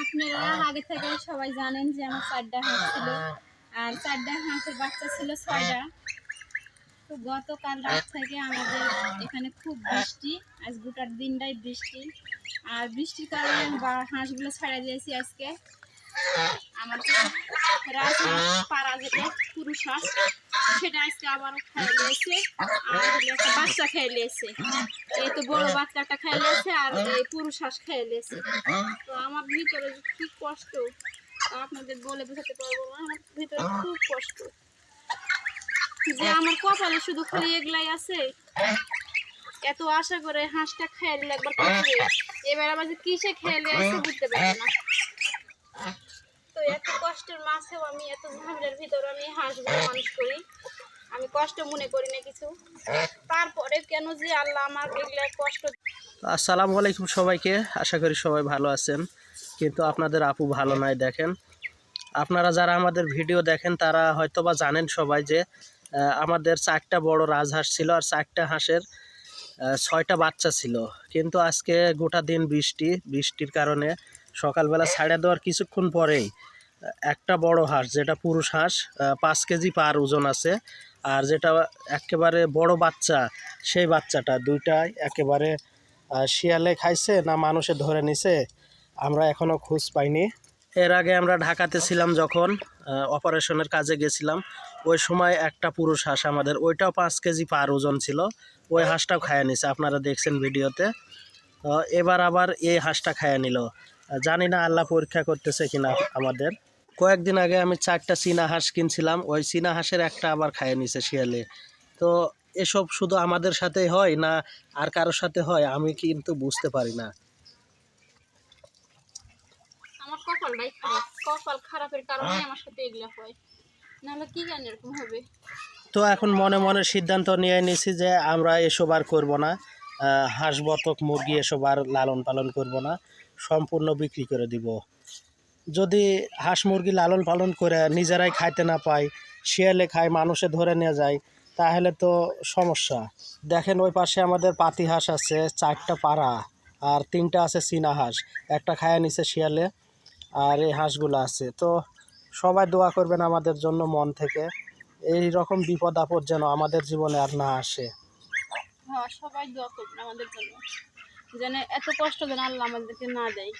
আপনারা আগে থেকে সবাই জানেন যে আমার চারটা হাঁস ছিল। আর চারটা হাঁসের বাচ্চা ছিল ছয়টা। তো গতকাল রাত থেকে আমাদের এখানে খুব বৃষ্টি। আজ গোটার দিনটাই বৃষ্টি। আর বৃষ্টির কারণে হাঁসগুলো ছাড়া দিয়েছি আজকে। আমার যে পাড়া যেটা পুরুষ হাঁস সেটা আজকে আবারও খেয়ে নিয়েছে আর বাচ্চা খেয়ে নিয়েছে এই তো বড় বাচ্চাটা খেয়ে নিয়েছে আর এই পুরুষ হাঁস খেয়ে নিয়েছে তো আমার ভিতরে কি কষ্ট আপনাদের বলে বোঝাতে পারব না। আমার ভিতরে খুব কষ্ট। যে আমার কপালে শুধু খালি এগুলাই আছে, এত আশা করে হাঁসটা খেয়ে নিলে একবার এবার আবার যে কিসে খেয়ে নিয়ে আসে বুঝতে পারি না। তো এত কষ্টের মাঝেও আমি এত ঝামেলার ভিতরে আমি হাঁসগুলো মানুষ করি। আমি কষ্ট মনে করি না কিছু। তারপরে কেন যে আল্লাহ আমার এগুলা কষ্ট আসসালামু আলাইকুম সবাইকে। আশা করি সবাই ভালো আছেন। কিন্তু আপনাদের আপু ভালো নাই দেখেন। আপনারা যারা আমাদের ভিডিও দেখেন তারা হয়তো বা জানেন সবাই যে আমাদের চারটা বড় রাজহাঁস ছিল আর চারটা হাঁসের ছয়টা বাচ্চা ছিল। কিন্তু আজকে গোটা দিন বৃষ্টি বৃষ্টির কারণে সকালবেলা ছাড়ে দেওয়ার কিছুক্ষণ পরেই একটা বড় হাঁস যেটা পুরুষ হাঁস পাঁচ কেজি পার ওজন আছে আর যেটা একেবারে বড় বাচ্চা, সেই বাচ্চাটা দুইটাই একেবারে শিয়ালে খাইছে না মানুষে ধরে নিছে, আমরা এখনও খোঁজ পাইনি। এর আগে আমরা ঢাকাতে ছিলাম যখন অপারেশনের কাজে গেছিলাম, ওই সময় একটা পুরুষ হাঁস আমাদের, ওইটাও পাঁচ কেজি পার ওজন ছিল, ওই হাঁসটাও খাইয়ে নিছে, আপনারা দেখছেন ভিডিওতে। এবার আবার এই হাঁসটা খাইয়ে নিল। জানি না আল্লাহ পরীক্ষা করতেছে কিনা আমাদের। কয়েকদিন আগে আমি চারটা চীনা হাঁস কিনছিলাম ওই চীনা হাঁসের একটা আবার খাইয়ে নিছে শিয়ালে। তো এসব শুধু আমাদের সাথেই হয় না আর কারোর সাথে হয় আমি কিন্তু বুঝতে পারি না। আমার কপালটাই খারাপ কপাল খারাপের কারণে আমার সাথে এগুলা হয়। নাহলে কি জানি এরকম হবে। তো এখন মনে মনে সিদ্ধান্ত নিয়ে নিয়েছি যে আমরা এসব আর করব না হাঁস বতক মুরগি এসব আর লালন পালন করব না সম্পূর্ণ বিক্রি করে দিব। যদি হাঁস মুরগি লালন পালন করে নিজেরাই খাইতে না পায়, শিয়ালে খায়, মানুষে ধরে নিয়ে যায়, তাহলে তো সমস্যা। দেখেন ওই পাশে আমাদের পাতি হাঁস আছে, চারটা পাড়া, আর তিনটা আছে চীনা হাঁস, একটা খায় নিছে শিয়ালে, আর এই হাঁসগুলো আছে। তো সবাই দোয়া করবেন আমাদের জন্য মন থেকে, এই রকম বিপদ আপদ যেন আমাদের জীবনে আর না আসে। হ্যাঁ সবাই দোয়া করবেন আমাদের জন্য, যেন এত কষ্ট যেন আল্লাহ আমাদেরকে না দেয়।